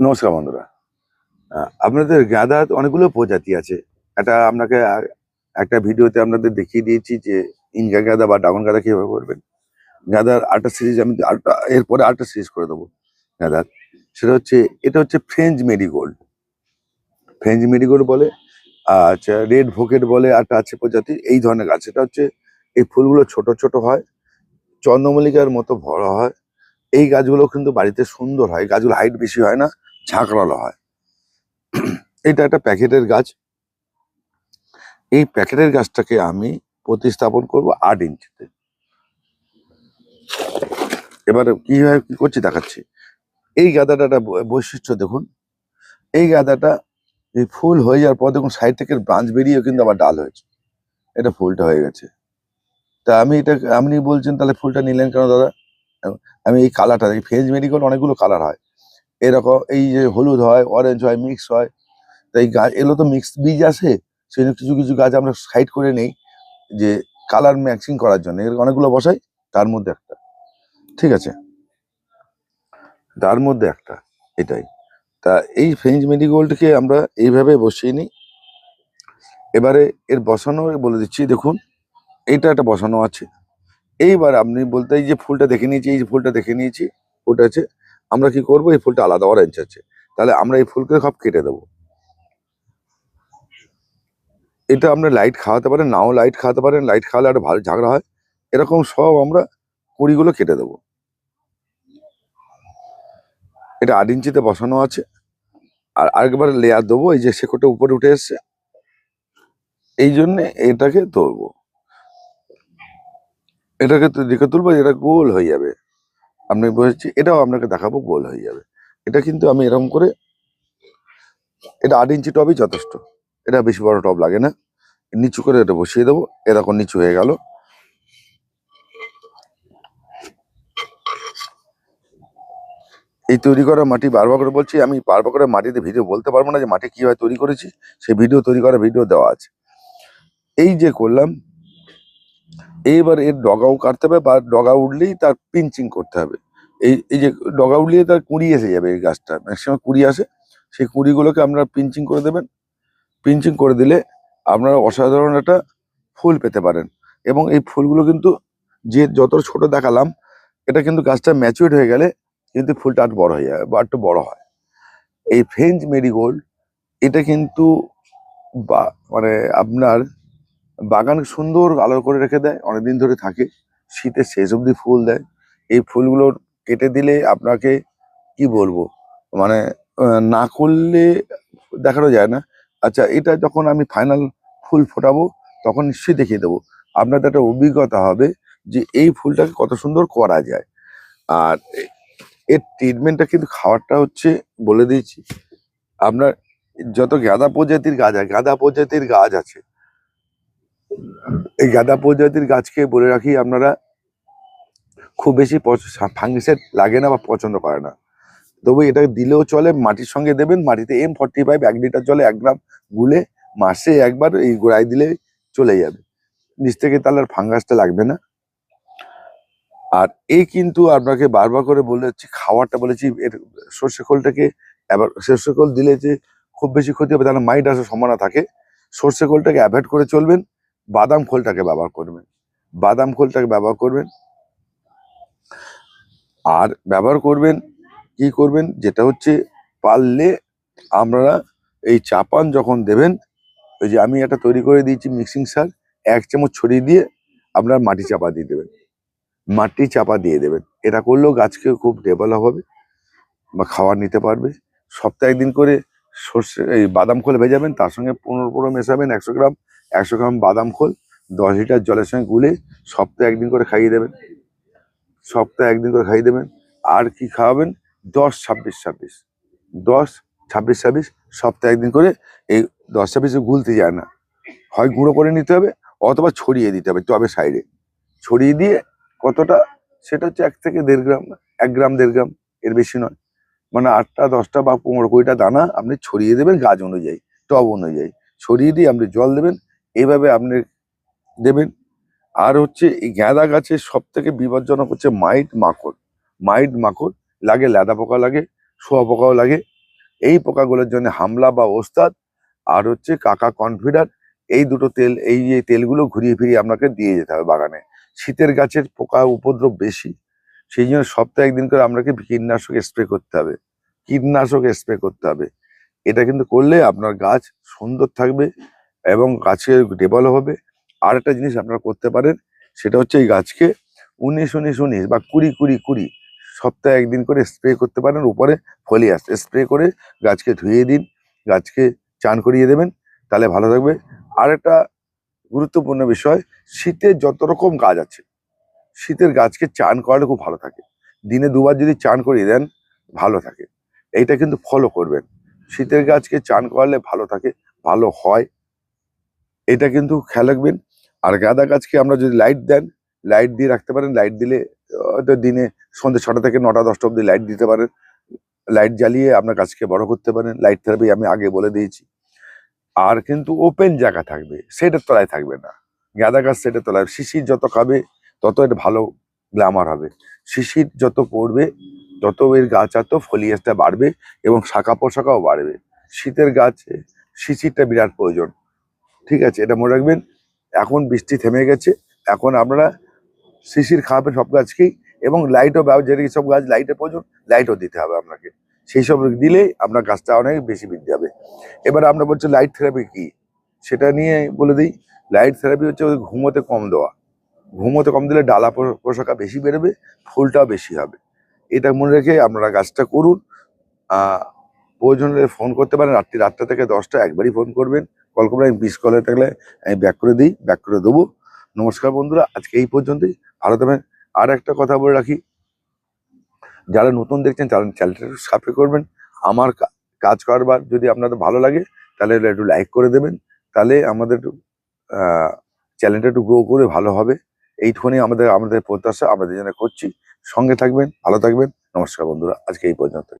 নমস্কার বন্ধুরা। আপনাদের গাঁদার অনেকগুলো প্রজাতি আছে। এটা আপনাকে একটা ভিডিওতে আপনাদের দেখিয়ে দিয়েছি যে ইনকা গাঁদা বা ডাগন গাঁদা কীভাবে করবেন। গাঁদার আটটা সিরিজ আমি আটটা এরপরে আটটা সিরিজ করে দেবো গাঁদার। সেটা হচ্ছে, এটা হচ্ছে ফ্রেঞ্চ মেরিগোল্ড। ফ্রেঞ্চ মেরিগোল্ড বলে আচ্ছা রেড ভোকেট বলে একটা আছে প্রজাতি এই ধরনের গাছ। এটা হচ্ছে, এই ফুলগুলো ছোট ছোট হয়, চন্দ্রমল্লিকার মতো বড় হয়। এই গাছগুলো কিন্তু বাড়িতে সুন্দর হয় গাছগুলো হাইট বেশি হয় না। ঝাঁকড়ালো হয়। এটা একটা প্যাকেটের গাছ। এই প্যাকেটের গাছটাকে আমি প্রতিস্থাপন করব আট ইঞ্চিতে। এবারে কীভাবে কি করছি দেখাচ্ছি। এই গাদাটা একটা বৈশিষ্ট্য দেখুন। এই গাদাটা এই ফুল হয়ে যাওয়ার পর দেখুন সাইড থেকে ব্রাঞ্চ বেরিয়েও কিন্তু আবার ডাল হয়েছে। এটা ফুলটা হয়ে গেছে। তা আমি এটা, আপনি বলছেন তাহলে ফুলটা নিলেন কেন দাদা? আমি এই কালারটা দেখি ফেজ মেডিকেল অনেকগুলো কালার হয়। এরকম, এই যে হলুদ হয় অরেঞ্জ হয় মিক্স হয় তাই গাছ, এগুলো তো মিক্স বীজ আসে সেই জন্য কিছু কিছু গাছ আমরা সাইড করে নেই, যে কালার ম্যাচিং করার জন্য। এর অনেকগুলো বসাই, তার মধ্যে একটা। ঠিক আছে? তার মধ্যে একটা, এটাই। তা এই ফ্রেঞ্চ মেডিগোল্ডকে আমরা এইভাবে বসিয়ে নিই। এবারে এর বসানো, বলে দিচ্ছি, দেখুন এইটা একটা বসানো আছে। এইবার আপনি বলতে, এই যে ফুলটা দেখে নিয়েছি, এই যে ফুলটা দেখে নিয়েছি ফুলটা আছে আমরা কি করব? এই ফুলটা আলাদা অরেঞ্জ আছে। তাহলে আমরা এই ফুলকে সব কেটে দেবো। এটা আমরা লাইট খাওয়াতে পারেন, নাও লাইট খাওয়াতে পারেন লাইট খাওয়ালে একটা ভালো ঝাগড়া হয়। এরকম সব আমরা কুড়িগুলো কেটে দেবো। এটা আট ইঞ্চিতে বসানো আছে। আর আরেকবার লেয়ার দেবো, এই যে শেকড়টা উপরে উঠে এসছে। এই জন্য এটাকে ধরবো। এটাকে দিকে তুলবো, এটা গোল হয়ে যাবে। আপনি বলছি, এটাও আপনাকে দেখাবো, গোল হয়ে যাবে। এটা কিন্তু আমি এরকম করে, এটা আট ইঞ্চি টবই যথেষ্ট। এটা বেশি বড় টব লাগে না। নিচু করে এটা বসিয়ে দেবো। এরকম নিচু হয়ে গেল। এই তৈরি করা মাটি বারবার করে বলছি, আমি বারবার করে মাটিতে ভিডিও বলতে পারব না যে মাটি কীভাবে তৈরি করেছি। সেই ভিডিও তৈরি করা ভিডিও দেওয়া আছে। এই যে করলাম এইবার এর ডগাও কাটতে হবে বা ডগা উঠলেই তার পিঞ্চিং করতে হবে। এই এই যে ডগা উঠলেই তার কুড়ি এসে যাবে এই গাছটা। ম্যাক্সিমাম কুড়ি আসে, সেই কুড়িগুলোকে আপনারা পিঞ্চিং করে দেবেন। পিঞ্চিং করে দিলে আপনারা অসাধারণ একটা ফুল পেতে পারেন। এবং এই ফুলগুলো কিন্তু যে যত ছোট দেখালাম, এটা কিন্তু গাছটা ম্যাচিউর হয়ে গেলে কিন্তু ফুলটা আর বড় হয়ে যায় বা একটু বড় হয়। এই ফ্রেঞ্চ মেরিগোল্ড, এটা কিন্তু বা মানে আপনার বাগান সুন্দর আলো করে রেখে দেয়, অনেকদিন ধরে থাকে। শীতের শেষ অবধি ফুল দেয়। এই ফুলগুলো কেটে দিলে আপনাকে কি বলব? মানে না করলে দেখানো যায় না। আচ্ছা এটা যখন আমি ফাইনাল ফুল ফোটাবো, তখন নিশ্চয়ই দেখিয়ে দেবো। আপনাদের একটা অভিজ্ঞতা হবে যে এই ফুলটাকে কত সুন্দর করা যায়। আর এর ট্রিটমেন্টটা কিন্তু খাবারটা হচ্ছে বলে দিয়েছি। আপনার যত গাঁদা প্রজাতির গাছ আছে গাঁদা প্রজাতির গাছ আছে এই গাঁদা প্রজাতির গাছকে বলে রাখি আপনারা, খুব বেশি ফাঙ্গিসাইড লাগে না বা পছন্দ করে না। তবু এটা দিলেও চলে, মাটির সঙ্গে দেবেন, মাটিতে এম ফর্টি ফাইভ এক লিটার জলে এক গ্রাম গুলে মাসে একবার এই গোড়ায় দিলে চলে যাবে। নিচ থেকে তাহলে আর ফাঙ্গাসটা লাগবে না। আর এই কিন্তু আপনাকে বারবার করে বলেছি খাওয়ারটা বলেছি এর সর্ষে খোলটাকে এবার সর্ষে খোল দিলে যে খুব বেশি ক্ষতি হবে, তাহলে মাইট আসার সম্ভাবনা থাকে। সর্ষে খোলটাকে অ্যাভয়েড করে চলবেন। বাদাম খোলটাকে ব্যবহার করবেন। বাদাম খোলটাকে ব্যবহার করবেন। আর ব্যবহার করবেন, কি করবেন? যেটা হচ্ছে পারলে আমরা এই চাপান যখন দেবেন, ওই যে আমি একটা তৈরি করে দিয়েছি মিক্সিং সার, এক চামচ ছড়িয়ে দিয়ে আপনার মাটি চাপা দিয়ে দেবেন। মাটি চাপা দিয়ে দেবেন। এটা করলেও গাছকে খুব ডেভেলপ হবে, বা খাবার নিতে পারবে। সপ্তাহে একদিন করে সর্ষে, এই বাদাম খোল ভেজাবেন, তার সঙ্গে পনেরো পনেরো মেশাবেন একশো গ্রাম একশো গ্রাম বাদাম খোল, দশ লিটার জলের সঙ্গে গুলে সপ্তাহে একদিন করে খাইয়ে দেবেন। সপ্তাহে একদিন করে খাইয়ে দেবেন। আর কি খাওয়াবেন? দশ ছাব্বিশ ছাব্বিশ। দশ ছাব্বিশ ছাব্বিশ সপ্তাহে একদিন করে এই দশ ছাব্বিশে গুলতে যায় না। হয় গুঁড়ো করে নিতে হবে অথবা ছড়িয়ে দিতে হবে টবে সাইডে। ছড়িয়ে দিয়ে কতটা? সেটা হচ্ছে এক থেকে দেড় গ্রাম, এক গ্রাম দেড় গ্রাম, এর বেশি নয়। মানে আটটা, দশটা বা পনেরো কুড়িটা দানা আপনি ছড়িয়ে দেবেন গাছ অনুযায়ী, টব অনুযায়ী। ছড়িয়ে দিয়ে আপনি জল দেবেন এইভাবে আপনি দেবেন। আর হচ্ছে এই গাঁদা গাছের সব থেকে বিপজ্জনক হচ্ছে মাইট মাকড়। মাইট মাকড় লাগে লেদা পোকা লাগে, শোয়া পোকাও লাগে। এই পোকাগুলোর জন্য হামলা বা ওস্তাদ আর হচ্ছে কাকা কনফিডার, এই দুটো তেল, এই যে তেলগুলো ঘুরিয়ে ফিরিয়ে আপনাকে দিয়ে যেতে হবে বাগানে। শীতের গাছের পোকা উপদ্রব বেশি, সেই জন্য সপ্তাহে একদিন করে আপনাকে কীটনাশক স্প্রে করতে হবে। কীটনাশক স্প্রে করতে হবে। এটা কিন্তু করলে আপনার গাছ সুন্দর থাকবে এবং গাছের ডেভেলপ হবে। আর একটা জিনিস আপনারা করতে পারেন, সেটা হচ্ছে এই গাছকে উনিশ উনিশ উনিশ বা কুড়ি কুড়ি কুড়ি সপ্তাহে একদিন করে স্প্রে করতে পারেন, উপরে ফলিয়াস স্প্রে করে গাছকে ধুয়ে দিন, গাছকে চান করিয়ে দেবেন, তাহলে ভালো থাকবে। আর একটা গুরুত্বপূর্ণ বিষয় শীতের যত রকম গাছ আছে, শীতের গাছকে চান করালে খুব ভালো থাকে। দিনে দুবার যদি চান করিয়ে দেন, ভালো থাকে। এইটা কিন্তু ফলো করবেন। শীতের গাছকে চান করালে ভালো থাকে, ভালো হয়। এটা কিন্তু খেয়াল রাখবেন। আর গাঁদা গাছকে আমরা যদি লাইট দেন লাইট দিয়ে রাখতে পারেন লাইট দিলে, হয়তো দিনে সন্ধ্যে ছটা থেকে নটা, দশটা অব্দি লাইট দিতে পারেন। লাইট জ্বালিয়ে আপনার গাছকে বড় করতে পারেন। লাইট থেরাপি আমি আগে বলে দিয়েছি। আর কিন্তু ওপেন জায়গা থাকবে সেটার তলায় থাকবে না। গাঁদা গাছ সেটার তলায় শিশির যত খাবে, তত এটা ভালো গ্ল্যামার হবে। শিশির যত পড়বে, তত এর গাছ এত ফলিয়াসটা বাড়বে এবং শাখা পোশাকাও বাড়বে। শীতের গাছে শিশিরটা বিরাট প্রয়োজন। ঠিক আছে, এটা মনে রাখবেন। এখন বৃষ্টি থেমে গেছে। এখন আপনারা শিশির খাওয়াবেন সব গাছকেই এবং লাইটও যেটা সব গাছ লাইটের প্রয়োজন লাইটও দিতে হবে আপনাকে। সেই সব দিলেই আপনার গাছটা অনেক বেশি বৃদ্ধি হবে। এবার আমরা বলছি লাইট থেরাপি কি? সেটা নিয়ে বলে দিই। লাইট থেরাপি হচ্ছে ওই ঘুমোতে কম দেওয়া। ঘুমোতে কম দিলে ডালা পোশাকা বেশি বেরোবে, ফুলটাও বেশি হবে। এটা মনে রেখে আপনারা গাছটা করুন। প্রয়োজন ফোন করতে পারেন। রাত্রি আটটা থেকে দশটা একবারই ফোন করবেন। কল করবেন আমি বিশ কলে থাকলে আমি ব্যাক করে দিই ব্যাক করে দেবো। নমস্কার বন্ধুরা, আজকে এই পর্যন্তই। ভালো থাকবেন আর একটা কথা বলে রাখি। যারা নতুন দেখছেন, তারা চ্যানেলটা সাবস্ক্রাইব করবেন। আমার কাজ করবার যদি আপনাদের ভালো লাগে, তাহলে একটু লাইক করে দেবেন। তাহলে আমাদের একটু চ্যানেলটা একটু গ্রো করে ভালো হবে। এইটুখানি আমাদের আমাদের প্রত্যাশা, আমরা যেন করছি। সঙ্গে থাকবেন, ভালো থাকবেন। নমস্কার বন্ধুরা, আজকে এই পর্যন্ত